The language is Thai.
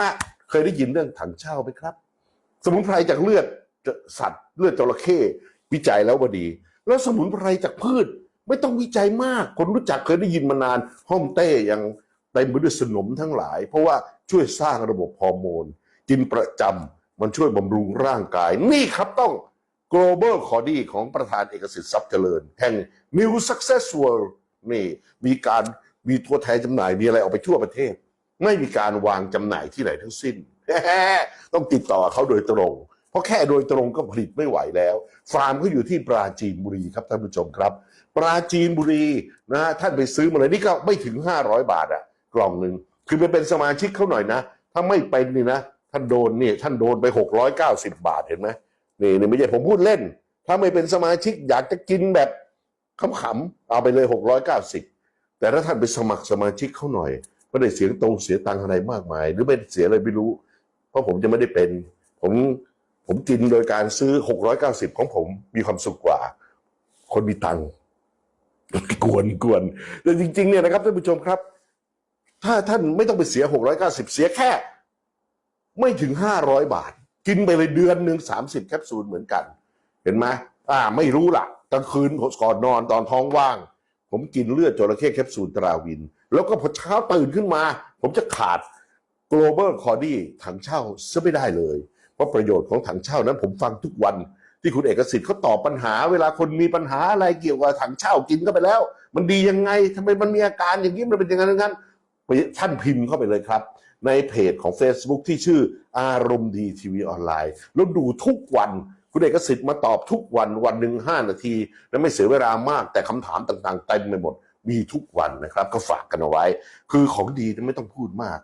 ะเคยได้ยินเรื่องถังเช่าไหมครับ สมุนไพรจากเลือดสัตว์เลือดจระเข้วิจัยแล้วว่าดี แล้วสมุนไพรจากพืชไม่ต้องวิจัยมาก คนรู้จักเคยได้ยินมานานห้องเต้ยังเต็มไปด้วยสนมทั้งหลาย เพราะว่าช่วยสร้างระบบฮอร์โมน กินประจำมันช่วยบำรุงร่างกาย นี่ครับต้อง global c o d y ของประธานเอกสิทธิ์ทรัพย์เจริญ แห่ง New Success World นี่มีการมีตัวแทนจำหน่ายมีอะไรออกไปทั่วประเทศ ไม่มีการวางจำหน่ายที่ไหนทั้งสิ้น ต้องติดต่อเขาโดยตรง เพราะแค่โดยตรงก็ผลิตไม่ไหวแล้ว ฟาร์มเขาอยู่ที่ปราจีนบุรีครับท่านผู้ชมครับ ปราจีนบุรีนะฮะท่านไปซื้อมาเลยนี่ก็ไม่ถึง 500 บาทอะกล่องหนึ่งคือไปเป็นสมาชิกเขาหน่อยนะ ถ้าไม่เป็นนี่นะท่านโดนนี่ท่านโดนไป 690 บาทเห็นไหมนี่นี่ไม่ใช่ผมพูดเล่น ถ้าไม่เป็นสมาชิกอยากจะกินแบบขำๆเอาไปเลย 690 แต่ถ้าท่านไปสมัครสมาชิกเขาหน่อย ไม่ได้เสียงตรงเสียตังอะไรมากมาย หรือไม่เสียอะไรไม่รู้ เพราะผมจะไม่ได้เป็น ผมผมกินโดยการซื้อ 690 ของผมมีความสุขกว่า คนมีตังค์กวนกวนแต่จริง ๆ เนี่ยนะครับท่านผู้ชมครับ ถ้าท่านไม่ต้องไปเสีย 690 เสียแค่ ไม่ถึง 500 บาท กินไปเลยเดือนหนึ่ง30 แคปซูลเหมือนกัน เห็นไหมอ่า ไม่รู้ล่ะกลางคืนก่อนนอนตอนท้องว่าง ผมกินเลือดจระเข้แคปซูลตราวิน แล้วก็พอเช้าตื่นขึ้นมา ผมจะขาด global c o d y ถังเช่าซะไม่ได้เลย เพราะประโยชน์ของถังเช่านั้นผมฟังทุกวันที่คุณเอกสิทธิ์เขาตอบปัญหา เวลาคนมีปัญหาอะไรเกี่ยวกับถังเช่ากินเข้าไปแล้ว มันดียังไงทำไมมันมีอาการอย่างนี้มันเป็นยังไงงั้นท่านพิมพ์เข้าไปเลยครับ ในเพจของ Facebook ที่ชื่ออารมณ์ดีทีวีออนไลน์แล้วดูทุกวัน คุณเอกสิทธิ์มาตอบทุกวันวันหนึ่งห้านาที และไม่เสียเวลามากแต่คำถามต่างๆเต็มไปหมด มีทุกวันนะครับ ก็ฝากกันเอาไว้ คือของดีไม่ต้องพูดมาก